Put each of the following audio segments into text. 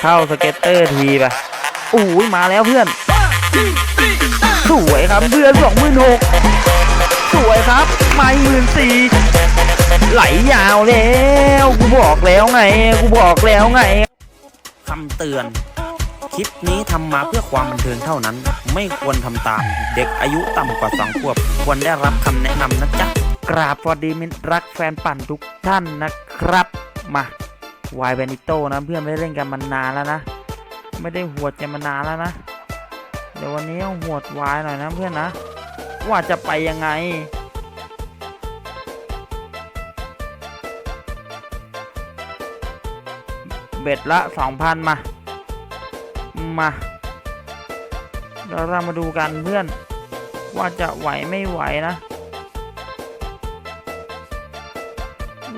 เข้าสเก็ตเตอร์ทีไปอู้ยมาแล้วเพื่อน สวยครับเพื่อนสองหมื่นหกสวยครับไม่หมื่นสี่ไหลยาวแล้วกูบอกแล้วไงกูบอกแล้วไงคำเตือน คลิปนี้ทำมาเพื่อความบันเทิงเท่านั้น ไม่ควรทำตาม เด็กอายุต่ำกว่าสองขวบ ควรได้รับคำแนะนำนะจ๊ะกราบสวัสดีมิตรรักแฟนปั่นทุกท่านนะครับ มา วายเบนิโตนะเพื่อนไม่ได้เล่นกันมานานแล้วนะ ไม่ได้หวดกันมานานแล้วนะ เดี๋ยววันนี้เอาหวดวายหน่อยนะเพื่อนนะ ว่าจะไปยังไงเบ็ดละสองพันมา มาเดี๋ยวเรามาดูกันเพื่อน ว่าจะไหวไม่ไหวนะ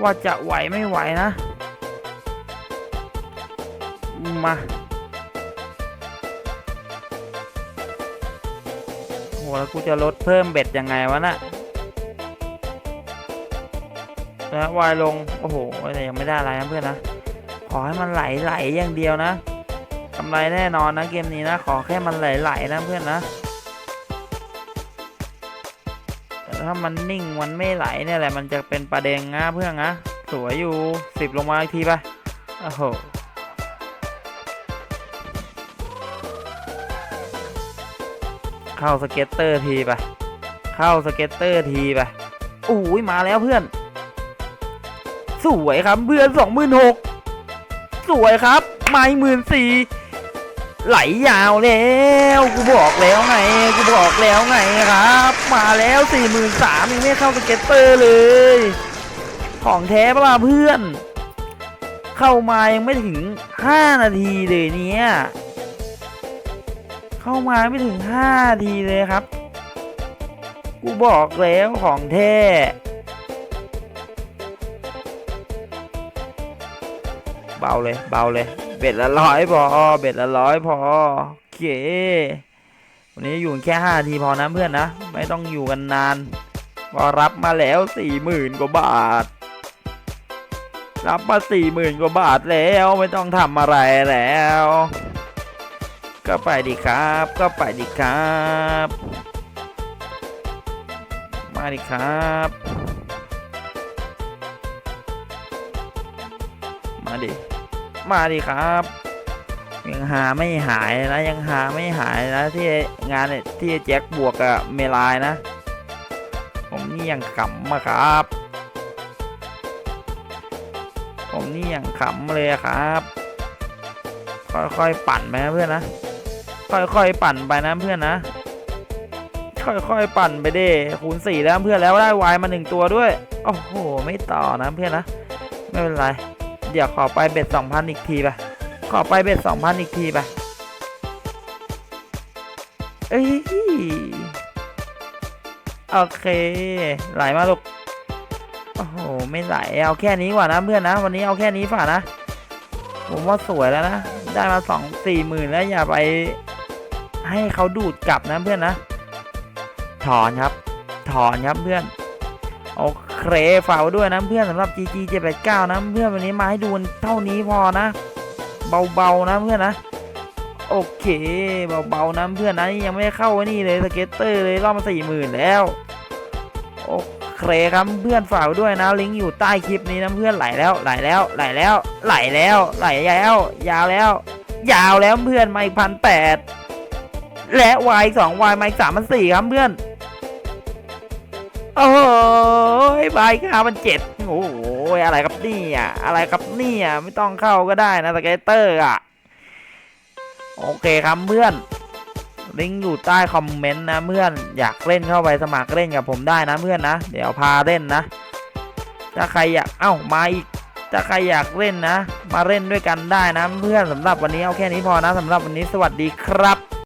ว่าจะไหวไม่ไหวนะ มาโหแล้วกูจะลดเพิ่มเบ็ดยังไงวะน่ะแล้ววายลง โอ้โหแต่ยังไม่ได้อะไรนะเพื่อนนะ ขอให้มันไหลไหลอย่างเดียวนะกำไรแน่นอนนะเกมนี้นะ ขอแค่มันไหลๆนะเพื่อนนะแต่ถ้ามันนิ่งมันไม่ไหลเนี่ยแหละมันจะเป็นประเด็นนะเพื่อนนะสวยอยู่สิบลงมาอีกทีไปโอ้โห เข้าสเก็ตเตอร์ทีไป เข้าสเก็ตเตอร์ทีไปอุ้ยมาแล้วเพื่อน สวยครับเพื่อนสองหมื่นหกสวยครับไม่หมื่นสี่ไหลยาวแล้วกูบอกแล้วไงกูบอกแล้วไงครับ มาแล้วสี่หมื่นสามยังไม่เข้าสเก็ตเตอร์เลย ของแท้ปะล่ะเพื่อน เข้ามายังไม่ถึงห้านาทีเลยเนี่ย เข้ามาไม่ถึงห้าทีเลยครับ กูบอกแล้วของแท้เบาเลยเบาเลย เบ็ดละร้อยพอเบ็ดละร้อยพอโอเควันนี้อยู่แค่ห้าทีพอนะเพื่อนนะ ไม่ต้องอยู่กันนานพอรับมาแล้วสี่หมื่นกว่าบาท รับมาสี่หมื่นกว่าบาทแล้วไม่ต้องทำอะไรแล้ว ก็ไปดีครับ ก็ไปดีครับ มาดีครับ มาดิ มาดิครับ ยังหาไม่หายนะยังหาไม่หายนะที่งานเนี่ยที่แจ็คบวกกับเมลายนะ ผมนี่ยังขำอะครับ ผมนี่ยังขำเลยครับค่อยๆ ปั่นไปนะเพื่อนนะ ค่อยๆปั่นไปนะเพื่อนนะ ค่อยๆปั่นไปเด้คูณสี่แล้วเพื่อนแล้วได้วายมาหนึ่งตัวด้วยโอ้โหไม่ต่อนะเพื่อนนะไม่เป็นไรเดี๋ยวขอไปเบ็ดสองพันอีกทีไปขอไปเบ็ดสองพันอีกทีไปเอ้ยโอเค ไหลมาลูกโอ้โหไม่ไหลเอาแค่นี้กว่านะเพื่อนนะ วันนี้เอาแค่นี้ฝ่านะ ผมว่าสวยแล้วนะ ได้มาสองสี่หมื่นแล้วอย่าไป ให้เขาดูดกลับนะเพื่อนนะ ถอนครับ ถอนครับเพื่อนโอเคฝากไว้ด้วยนะเพื่อนสำหรับ GG 789นะเพื่อนวันนี้มาให้ดูเท่านี้พอนะ เบาๆนะเพื่อนนะ โอเคเบาๆนะเพื่อนนะยังไม่ได้เข้าไว้นี่เลยสเก็ตเตอร์เลยรอบมาสี่หมื่นแล้วโอเคครับเพื่อนฝากไว้ด้วยนะลิงก์อยู่ใต้คลิปนี้นะเพื่อนไหลแล้วไหลแล้วไหลแล้วไหลแล้วไหลแล้ว ยาวแล้ว ยาวแล้วเพื่อนมาอีกพันแปด และวายสองวายมาอีกสามพันสี่ครับเพื่อน โอ้ยบายค่ามันเจ็ดโอ้โหอะไรครับนี่ยอะไรครับนี่ยไม่ต้องเข้าก็ได้นะสเกตเตอร์อะ โอเคครับเพื่อนลิงก์อยู่ใต้คอมเมนต์นะเพื่อนอยากเล่นเข้าไปสมัครเล่นกับผมได้นะเพื่อนนะ เดี๋ยวพาเล่นนะ ถ้าใครอยากเอ้ามาอีก ถ้าใครอยากเล่นนะ มาเล่นด้วยกันได้นะเพื่อนสำหรับวันนี้เอาแค่นี้พอนะสำหรับวันนี้สวัสดีครับ